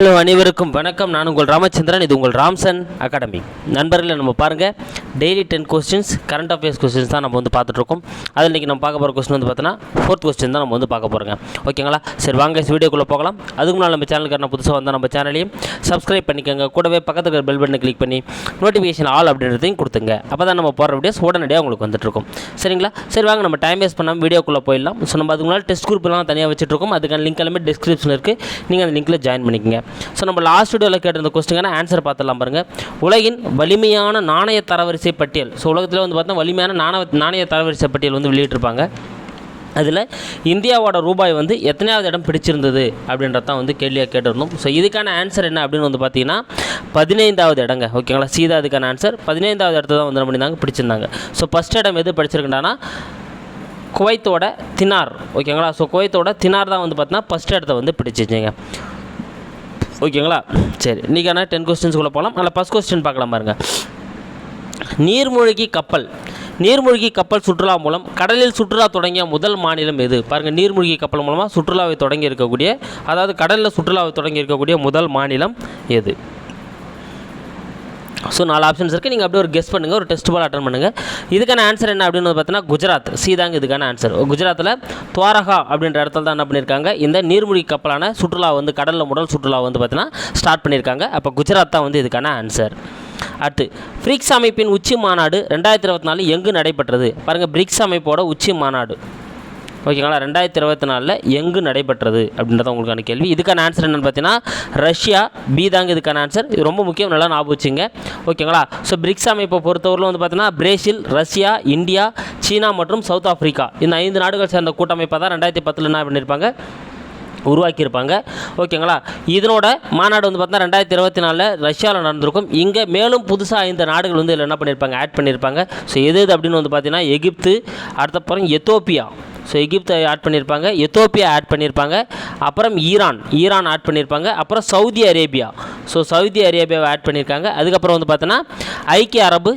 Hello அனைவருக்கும் வணக்கம். நான் உங்கள் ராமச்சந்திரன் இது உங்கள் ராம்சன் அகாடமி. நண்பர்களை நம்ம பாருங்கள் daily ten questions current affairs questions தான் நம்ம வந்து பார்த்துட்ருக்கோம். அதில் இன்றைக்கி நம்ம பார்க்க போகிற கொஸ்டின் வந்து பார்த்தோன்னா ஃபோர்த் கொஸ்டின் தான் நம்ம வந்து பார்க்க போகிறோங்க ஓகேங்களா? சரி வாங்க வீடியோக்குள்ளே போகலாம். அதுக்கு முன்னால் நம்ம சேனலுக்கு புதுசாக வந்தால் நம்ம சேனலையும் சப்ஸ்கிரைப் பண்ணிக்கோங்க. கூடவே பக்கத்தில் இருக்கிற பெல் பட்டனை கிளிக் பண்ணி நோட்டிஃபிகேஷன் ஆல் அப்படின்றதையும் கொடுத்துங்க. அப்போ தான் நம்ம போகிற வீடியோஸ் உடனடியாக உங்களுக்கு வந்துட்டுருக்கும் சரிங்களா? சரி வாங்க நம்ம டைம் வேஸ்ட் பண்ணாமல் வீடியோக்குள்ளே போயிடலாம். ஸோ நம்ம அதுக்கு டெஸ்ட் குரூப்லாம் தனியாக வச்சுட்ருக்கோம். அதுக்கான லிங்க் எல்லாமே டிஸ்கிரிப்ஷனில் இருக்குது நீங்கள் அந்த லிங்க்கில் ஜாயின் பண்ணிக்கங்க. ஸோ நம்ம லாஸ்ட் வீடியோவில் கேட்டிருந்த கொஸ்டிங்கான ஆன்சர் பார்த்துடலாம் பாருங்கள் உலகின் வலிமையான நாணய தரவரிசை பட்டியல். ஸோ உலகத்தில் வந்து பார்த்தா வலிமையான நாணய நாணய தரவரிசை பட்டியல் வந்து வெளியிட்டிருப்பாங்க. அதில் இந்தியாவோட ரூபாய் வந்து எத்தனையாவது இடம் பிடிச்சிருந்தது அப்படின்றதான் வந்து கேள்வியாக கேட்டிருந்தோம். ஸோ இதுக்கான ஆன்சர் என்ன அப்படின்னு வந்து பார்த்தீங்கன்னா பதினைந்தாவது இடங்க. ஓகேங்களா சீதா அதுக்கான ஆன்சர் பதினைந்தாவது இடத்த தான் வந்து பண்ணியிருந்தாங்க? பிடிச்சிருந்தாங்க. ஸோ ஃபஸ்ட் இடம் எது படிச்சிருக்கேன்டானா குவைத்தோட தினார். ஓகேங்களா ஸோ குவைத்தோட தினார் தான் வந்து பார்த்தீங்கன்னா ஃபஸ்ட் இடத்த வந்து பிடிச்சிச்சிங்க. ஓகேங்களா? சரி இன்றைக்கான டென் கொஸ்டின்ஸ்குள்ளே போகலாம் அதில் ஃபஸ்ட் கொஸ்டின் பார்க்கலாம் பாருங்கள் நீர்மூழ்கி கப்பல். நீர்மூழ்கி கப்பல் சுற்றுலா மூலம் கடலில் சுற்றுலா தொடங்கிய முதல் மாநிலம் எது? பாருங்கள் நீர்மூழ்கி கப்பல் மூலமாக சுற்றுலாவை தொடங்கி இருக்கக்கூடிய அதாவது கடலில் சுற்றுலாவை தொடங்கி இருக்கக்கூடிய முதல் மாநிலம் எது? ஸோ நாலு ஆப்ஷன்ஸ் இருக்குது நீங்கள் அப்படியே ஒரு கெஸ் பண்ணுங்கள் ஒரு டெஸ்ட் பால் அட்டன் பண்ணுங்கள் இதுக்கான ஆன்சர் என்ன அப்படின்னு பார்த்தீங்கன்னா குஜராத். சீதாங்க இதுக்கான ஆன்சர் குஜராத்தில் துவாரகா அப்படின்ற இடத்துல தான் என்ன பண்ணியிருக்காங்க இந்த நீர்மூழ்கி கப்பலான சுற்றுலா வந்து கடலில் முதல் சுற்றுலா வந்து பார்த்தீங்கன்னா ஸ்டார்ட் பண்ணியிருக்காங்க அப்போ குஜராத் தான் வந்து இதுக்கான ஆன்சர் அடுத்து பிரிக்ஸ் அமைப்பின் உச்சி மாநாடு ரெண்டாயிரத்தி இருபத்தி நாலு எங்கு நடைபெற்றது? பாருங்கள் பிரிக்ஸ் அமைப்போட உச்சி மாநாடு. ஓகேங்களா? ரெண்டாயிரத்தி இருபத்தி நாலில் எங்கு நடைபெற்றது அப்படின்றத உங்களுக்கான கேள்வி. இதுக்கான ஆன்சர் என்னென்னு பார்த்தீங்கன்னா ரஷ்யா பி தாங்க இதுக்கான ஆன்சர் இது ரொம்ப முக்கியம் நல்லா ஞாபகம் வச்சுங்க. ஓகேங்களா? ஸோ பிரிக்ஸ் அமைப்பை பொறுத்தவரையில் வந்து பார்த்தீங்கன்னா பிரேசில் ரஷ்யா இந்தியா சீனா மற்றும் சவுத் ஆஃப்ரிக்கா இந்த ஐந்து நாடுகள் சேர்ந்த கூட்டமைப்பை தான் ரெண்டாயிரத்தி பத்தில் என்ன பண்ணியிருப்பாங்க? உருவாக்கியிருப்பாங்க. ஓகேங்களா? இதனோட மாநாடு வந்து பார்த்தீங்கன்னா ரெண்டாயிரத்தி இருபத்தி நாலில் ரஷ்யாவில் நடந்திருக்கும். இங்கே மேலும் புதுசாக ஐந்து நாடுகள் வந்து இதில் என்ன பண்ணியிருப்பாங்க? ஆட் பண்ணியிருப்பாங்க. ஸோ எது எது அப்படின்னு வந்து பார்த்தீங்கன்னா எகிப்து அடுத்தப்புறம் எத்தோப்பியா. ஸோ எகிப்தை ஆட் பண்ணியிருப்பாங்க எத்தோப்பியா ஆட் பண்ணியிருப்பாங்க அப்புறம் ஈரான் ஈரான் ஆட் பண்ணியிருப்பாங்க அப்புறம் சவுதி அரேபியா. ஸோ சவுதி அரேபியாவை ஆட் பண்ணியிருக்காங்க அதுக்கப்புறம் வந்து பார்த்தோன்னா ஐக்கிய அரபு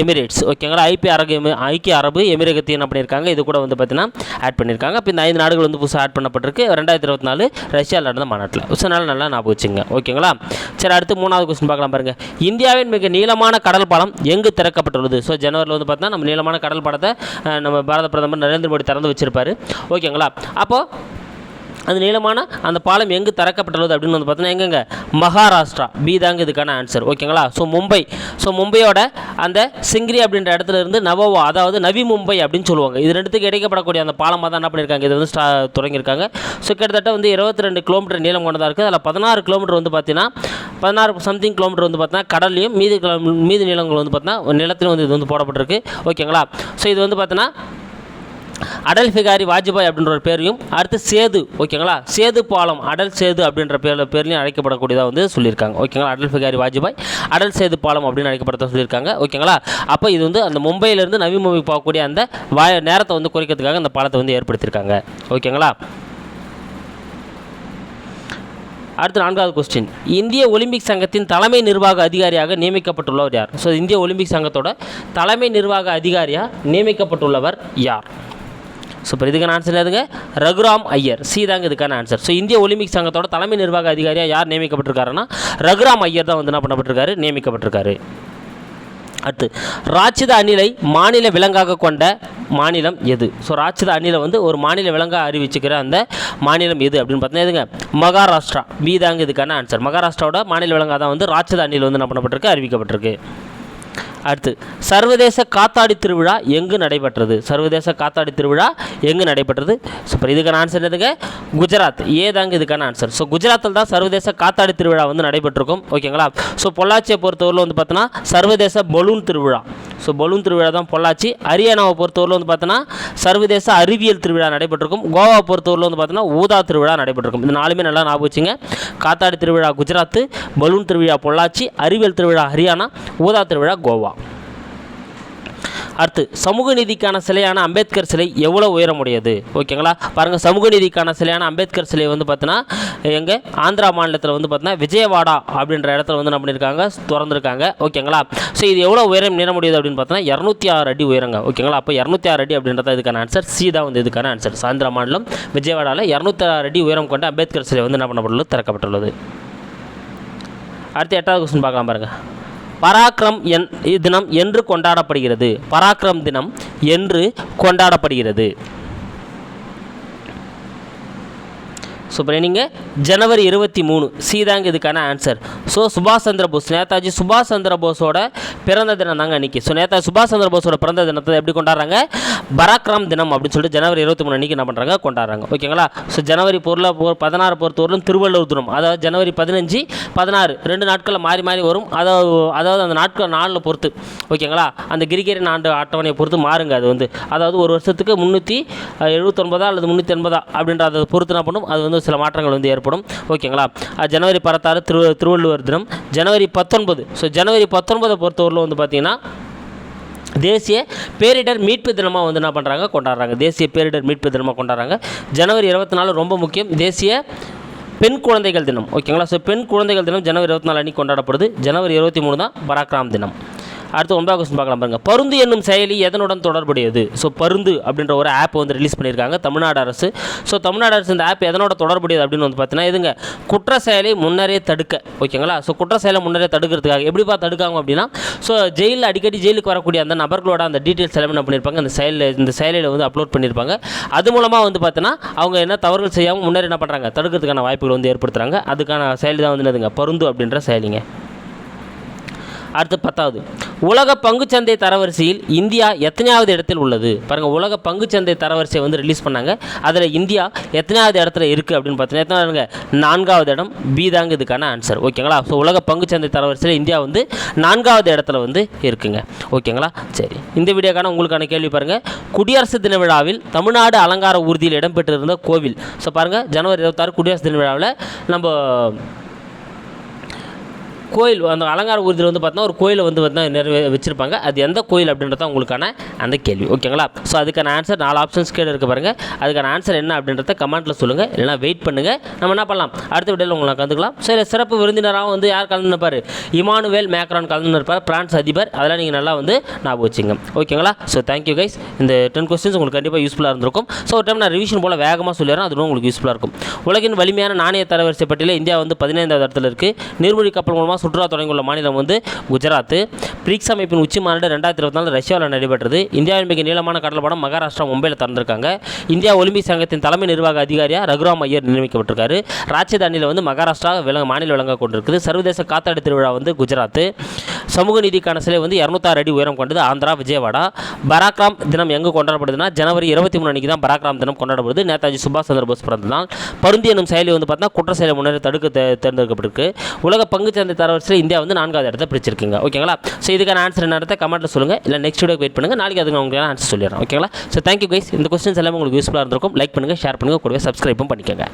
எமிரேட்ஸ். ஓகேங்களா ஐபி அரபு எமி- ஐக்கிய அரபு எமிரகத்தை என்ன பண்ணியிருக்காங்க இது கூட வந்து பார்த்தீங்கன்னா ஆட் பண்ணியிருக்காங்க இப்போ இந்த ஐந்து நாடுகள் வந்து புதுசாக ஆட் பண்ணப்பட்டிருக்கு. ரெண்டாயிரத்தி இருபத்தி நாலு ரஷ்யாவில் நடந்த மாநாட்டில். ஸோ நல்லா நல்லா ஞாபகம் வச்சுங்க ஓகேங்களா சரி அடுத்து மூணாவது கொஸ்டின் பார்க்கலாம் பாருங்கள் இந்தியாவின் மிக நீளமான கடல் பாலம் எங்கு திறக்கப்பட்டுள்ளது? ஸோ ஜனவரியில் வந்து பார்த்தீங்கன்னா நம்ம நீளமான கடல் பாலத்தை நம்ம பாரத பிரதமர் நரேந்திர மோடி திறந்து வச்சிருப்பாரு. ஓகேங்களா அப்போது அது நீளமான அந்த பாலம் எங்கு திறக்கப்பட்டுள்ளது அப்படின்னு வந்து பார்த்தீங்கன்னா எங்கெங்க? மகாராஷ்டிரா. பி தாங்க இதுக்கான ஆன்சர் ஓகேங்களா? ஸோ மும்பை. ஸோ மும்பையோட அந்த சிங்கிரி அப்படின்ற இடத்துல இருந்து நவோவா அதாவது நவி மும்பை அப்படின்னு சொல்லுவாங்க. இது ரெண்டுத்துக்கு இடைக்கப்படக்கூடிய அந்த பாலமாக தான் என்ன பண்ணியிருக்காங்க? இது வந்து ஸ்டா தொடங்கியிருக்காங்க. ஸோ கிட்டத்தட்ட வந்து இருபத்தி ரெண்டு கிலோமீட்டர் நீளம் கொண்டதாக இருக்குது அதில் பதினாறு கிலோமீட்டர் வந்து பார்த்தீங்கன்னா பதினாறு சம்திங் கிலோமீட்டர் வந்து பார்த்தீங்கன்னா கடல்லையும் மீதி கிலோ மீதி நீளங்கள் வந்து பார்த்தீங்கன்னா நிலத்திலும் வந்து இது வந்து போடப்பட்டிருக்கு. ஓகேங்களா? ஸோ இது வந்து பார்த்தீங்கன்னா அடல் பிகாரி வாஜ்பாய் அப்படின்ற ஒரு பேரையும் அடுத்து சேது ஓகேங்களா சேது பாலம் அடல் சேது அப்படின்ற பேரில் பேர்லையும் அழைக்கப்படக்கூடியதாக வந்து சொல்லியிருக்காங்க. ஓகேங்களா அடல் பிகாரி வாஜ்பாய் அடல் சேது பாலம் அப்படின்னு அழைக்கப்பட சொல்லியிருக்காங்க. ஓகேங்களா அப்போ இது வந்து அந்த மும்பையிலேருந்து நவி மும்பை போகக்கூடிய அந்த வாய நேரத்தை வந்து குறைக்கிறதுக்காக அந்த பாலத்தை வந்து ஏற்படுத்தியிருக்காங்க. ஓகேங்களா அடுத்து நான்காவது கொஸ்டின் இந்திய ஒலிம்பிக் சங்கத்தின் தலைமை நிர்வாக அதிகாரியாக நியமிக்கப்பட்டுள்ளவர் யார்? ஸோ இந்திய ஒலிம்பிக் சங்கத்தோட தலைமை நிர்வாக அதிகாரியாக நியமிக்கப்பட்டுள்ளவர் யார்? ஸோ இப்போ இதுக்கான ஆன்சர் எதுங்க ரகுராம் ஐயர். சி தாங்க இதுக்கான ஆன்சர் ஸோ இந்திய ஒலிம்பிக் சங்கத்தோட தலைமை நிர்வாக அதிகாரியாக யார் நியமிக்கப்பட்டிருக்காருன்னா ரகுராம் ஐயர் தான் வந்து என்ன பண்ணப்பட்டிருக்காரு? நியமிக்கப்பட்டிருக்காரு. அடுத்து ராட்சித அணிலை மாநில விலங்காக கொண்ட மாநிலம் எது? ஸோ ராட்சத அணிலை வந்து ஒரு மாநில விலங்காக அறிவிச்சுக்கிற அந்த மாநிலம் எது அப்படின்னு பார்த்தீங்கன்னா எதுங்க மகாராஷ்டிரா. பி தாங்க இதுக்கான ஆன்சர் மகாராஷ்டிராவோட மாநில விலங்காக தான் வந்து ராட்சத அணில் வந்து என்ன பண்ணப்பட்டிருக்கு? அறிவிக்கப்பட்டிருக்கு. அடுத்து சர்வதேச காத்தாடி திருவிழா எங்கு நடைபெற்றது? சர்வதேச காத்தாடி திருவிழா எங்கு நடைபெற்றது? ஸோ இப்போ இதுக்கான ஆன்சர் எதுங்க குஜராத். ஏதாங்க இதுக்கான ஆன்சர் ஸோ குஜராத்தில் தான் சர்வதேச காத்தாடி திருவிழா வந்து நடைபெற்றிருக்கும். ஓகேங்களா? ஸோ பொள்ளாச்சியை பொறுத்தவரையில் வந்து பார்த்தோன்னா சர்வதேச பலூன் திருவிழா. ஸோ பலூன் திருவிழா தான் பொள்ளாச்சி. ஹரியானாவை பொறுத்தவரையில் வந்து பார்த்தோன்னா சர்வதேச அறிவியல் திருவிழா நடைபெற்றிருக்கும். கோவாவை பொறுத்தவரையில் வந்து பார்த்தோன்னா ஊதா திருவிழா நடைபெற்றிருக்கும். இது நாலுமே நல்லா ஞாபகம் வச்சுங்க. காத்தாடி திருவிழா குஜராத் பலூன் திருவிழா பொள்ளாச்சி அறிவியல் திருவிழா ஹரியானா ஊதா திருவிழா கோவா. அடுத்து சமூக நீதிக்கான சிலையான அம்பேத்கர் சிலை எவ்வளோ உயரமுடையது? ஓகேங்களா? பாருங்கள் சமூக நீதிக்கான சிலையான அம்பேத்கர் சிலை வந்து பார்த்தீங்கன்னா எங்கள் ஆந்திரா மாநிலத்தில் வந்து பார்த்தீங்கன்னா விஜயவாடா அப்படின்ற இடத்துல வந்து என்ன பண்ணியிருக்காங்க திறந்துருக்காங்க. ஓகேங்களா? ஸோ இது எவ்வளோ உயரம் நேர முடியுது அப்படின்னு பார்த்தீங்கன்னா இரநூத்தி ஆறு அடி உயரங்க. ஓகேங்களா? அப்போ இரநூத்தி ஆறு அடி அப்படின்றத இதுக்கான ஆன்சர் சி தான் வந்து இதுக்கான ஆன்சர் ஆந்திரா மாநிலம் விஜயவாடாவில் இரநூத்தி ஆறு அடி உயரம் கொண்ட அம்பேத்கர் சிலை வந்து என்ன பண்ணப்பட்டுள்ளது? திறக்கப்பட்டுள்ளது. அடுத்து எட்டாவது கொஸ்டின் பார்க்கலாம் பாருங்கள் பராக்கிரம் என் தினம் என்று கொண்டாடப்படுகிறது. பராக்கிரம் தினம் என்று கொண்டாடப்படுகிறது. ஸோ இப்போ நீங்கள் ஜனவரி இருபத்தி மூணு. சி தாங்க இதுக்கான ஆன்சர் ஸோ சுபாஷ் சந்திர போஸ் நேதாஜி சுபாஷ் சந்திர போஸோட பிறந்த தினம் தாங்க அன்றைக்கி ஸோ நேதாஜி சுபாஷ் சந்திர போஸோட பிறந்த தினத்தை எப்படி கொண்டாடுறாங்க? பராக்ராம் தினம் அப்படின்னு சொல்லிட்டு ஜனவரி இருபத்தி மூணு அன்றைக்கி என்ன பண்ணுறாங்க கொண்டாடுறாங்க. ஓகேங்களா ஸோ ஜனவரி பொருளை பொ பதினாறு பொறுத்தவரையிலும் திருவள்ளுவர் தினம். அதாவது ஜனவரி பதினஞ்சு பதினாறு. ரெண்டு நாட்களில் மாறி மாறி வரும். அதாவது அதாவது அந்த நாட்கள் நாளில் பொறுத்து. ஓகேங்களா அந்த கிரிகேரியன் ஆண்டு அட்டவணையை பொறுத்து மாறுங்க அது வந்து. அதாவது ஒரு வருஷத்துக்கு முந்நூற்றி எழுபத்தொன்பதா அல்லது முந்நூற்றி எண்பதா அப்படின்ற அதை பொறுத்து என்ன பண்ணும்? அது வந்து சில மாற்றங்கள் வந்து ஏற்படும். ஓகேங்களா? ஜனவரி பத்தாறு திரு திருவள்ளுவர் தினம். ஜனவரி பத்தொன்பது. ஸோ ஜனவரி பத்தொன்பதை பொறுத்தவரையில் வந்து பார்த்திங்கன்னா தேசிய பேரிடர் மீட்பு தினமாக வந்து என்ன பண்ணுறாங்க கொண்டாடுறாங்க. தேசிய பேரிடர் மீட்பு தினமாக கொண்டாடுறாங்க. ஜனவரி இருபத்தி நாலு ரொம்ப முக்கியம். தேசிய பெண் குழந்தைகள் தினம். ஓகேங்களா? ஸோ பெண் குழந்தைகள் தினம் ஜனவரி இருபத்தி நாலு அன்றைக்கி கொண்டாடப்படுது. ஜனவரி இருபத்தி மூணு தான் பராக்ராம் தினம். அடுத்து ஒன்பதாவது கொஸ்டின் பார்க்கலாம் பாருங்க. பருந்து என்னும் செயலி எதனுடன் தொடர்புடையது? ஸோ பருந்து அப்படின்ற ஒரு ஆப் வந்து ரிலீஸ் பண்ணியிருக்காங்க தமிழ்நாடு அரசு. ஸோ தமிழ்நாடு அரசு இந்த ஆப் எதனோட தொடர்புடையது அப்படின்னு வந்து பார்த்தீங்கன்னா இதுங்க குற்ற செயலை முன்னரே தடுக்க ஓகேங்களா? ஸோ குற்ற செயலை முன்னரே தடுக்கிறதுக்காக எப்படிப்பா தடுக்காங்க அப்படின்னா ஸோ ஜெயிலில் அடிக்கடி ஜெயிலுக்கு வரக்கூடிய அந்த நபர்களோட அந்த டீட்டெயில்ஸ் எல்லாமே என்ன பண்ணியிருப்பாங்க அந்த செயலில் இந்த செயலியில் வந்து அப்லோட் பண்ணியிருப்பாங்க. அது மூலமாக வந்து பார்த்தீங்கன்னா அவங்க என்ன தவறுகள் செய்யாமல் முன்னரே என்ன பண்ணுறாங்க தடுக்கிறதுக்கான வாய்ப்புகள் வந்து ஏற்படுத்துகிறாங்க அதுக்கான செயல் தான் வந்து என்னதுங்க பருந்து அப்படின்ற செயலிங்க. அடுத்து பத்தாவது. உலக பங்குச்சந்தை தரவரிசையில் இந்தியா எத்தனையாவது இடத்தில் உள்ளது? பாருங்கள் உலக பங்குச்சந்தை தரவரிசையை வந்து ரிலீஸ் பண்ணாங்க. அதில் இந்தியா எத்தனையாவது இடத்துல இருக்குது அப்படின்னு பார்த்தீங்கன்னா எத்தனாவதுங்க நான்காவது இடம் பி தாங்க இதுக்கான ஆன்சர் ஓகேங்களா ஸோ உலக பங்குச்சந்தை தரவரிசையில் இந்தியா வந்து நான்காவது இடத்துல வந்து இருக்குங்க. ஓகேங்களா சரி. இந்த வீடியோக்கான உங்களுக்கான கேள்வி பாருங்கள் குடியரசு தின விழாவில் தமிழ்நாடு அலங்கார ஊர்தியில் இடம்பெற்றிருந்த கோவில். ஸோ பாருங்கள் ஜனவரி இருபத்தாறு குடியரசு தின விழாவில் நம்ம கோயில் அந்த அலங்கார ஊர்தியில் வந்து பார்த்தோன்னா ஒரு கோயிலை வந்து பார்த்தீங்கன்னா நிறைவே வச்சுருப்பாங்க. அது எந்த கோயில் அப்படின்றத உங்களுக்கான அந்த கேள்வி. ஓகேங்களா? ஸோ அதுக்கான ஆன்சர் நாலு ஆப்ஷன்ஸ் கீழே இருக்க பாருங்கள் அதுக்கான ஆன்சர் என்ன அப்படின்றத கமெண்ட்டில் சொல்லுங்கள் இல்லைனா வெயிட் பண்ணுங்கள் நம்ம என்ன பண்ணலாம்? அடுத்த விடையில் உங்களை கலந்துக்கலாம். சரி சிறப்பு விருந்தினராக வந்து யார் கலந்துருப்பார் இமானுவேல் மேக்ரான் கலந்துருப்பார் பிரான்ஸ் அதிபர். அதெல்லாம் நீங்கள் நல்லா வந்து ஞாபகம் வச்சுங்க. ஓகேங்களா? ஸோ தேங்க்யூ கைஸ் இந்த டென் கொஸ்டின்ஸ் உங்களுக்கு கண்டிப்பாக யூஸ்ஃபுல்லாக இருந்திருக்கும். ஸோ ஒரு டைம் நான் ரிவிஷன் போல் வேகமாக சொல்லிடுறேன். அதுவும் உங்களுக்கு யூஸ்ஃபுல்லாக இருக்கும். உலகின் வலிமையான நாணய தரவரிசை பட்டியலில் இந்தியா வந்து பதினைந்தாவது இடத்துல இருக்குது நீர்மொழி கப்பல் மூலமாக சுற்றுலா தொடங்கியுள்ள மாநிலம் வந்து குஜராத் பிரிக்ஸ் அமைப்பின் உச்சி மாநாடு ரெண்டாயிரத்தி இருபத்தி நாலு ரஷ்யாவில் நடைபெற்றது. இந்தியாவின் மிக நீளமான கடல் படம் மகாராஷ்டிரா மும்பையில் திறந்திருக்காங்க. இந்தியா ஒலிம்பிக் சங்கத்தின் தலைமை நிர்வாக அதிகாரியாக ரகுராம் ஐயர் நியமிக்கப்பட்டிருக்காரு. ராஜதானியில் வந்து மகாராஷ்டிரா விலங்கு மாநில விளங்க கொண்டிருக்குது. சர்வதேச காத்தாடி திருவிழா வந்து குஜராத் சமூக நீதிக்கான சிலை வந்து இரநூத்தாறு அடி உயரம் கொண்டது ஆந்திரா விஜயவாடா. பராக்ராம் தினம் எங்கு கொண்டாடப்படுதுன்னா ஜனவரி இருபத்தி மூணு அன்றைக்கி தான் பராக்ராம் தினம் கொண்டாடப்படுது. நேதாஜி சுபாஷ் சந்திர போஸ் பிறந்த நாள் பருந்து என்னும் செயலி வந்து பார்த்தீங்கன்னா குற்ற செயலை முன்னேற தடுக்க தே- தேர்ந்தெடுக்கப்பட்டிருக்கு. உலக பங்குச்சந்தை தரவரிசையில் இந்தியா வந்து நான்காவது இடத்தை பிடிச்சிருக்குங்க ஓகேங்களா? ஸோ இதுக்கான ஆன்சர் என்னன்றதை கமெண்ட்டில் சொல்லுங்கள் இல்லை நெக்ஸ்ட் வீடியோ வெயிட் பண்ணுங்கள் நாளைக்கு அதுக்கு உங்களுக்கு ஆன்சர் சொல்லிடுறேன். ஓகேங்களா? ஸோ தேங்க்யூ கைஸ் இந்த கொஸ்டின்ஸ் எல்லாமே உங்களுக்கு யூஸ்ஃபுல்லாக இருந்திருக்கும். லைக் பண்ணுங்கள் ஷேர் பண்ணுங்கள் கூடவே சப்ஸ்கிரைப்பும் பண்ணிக்கோங்க.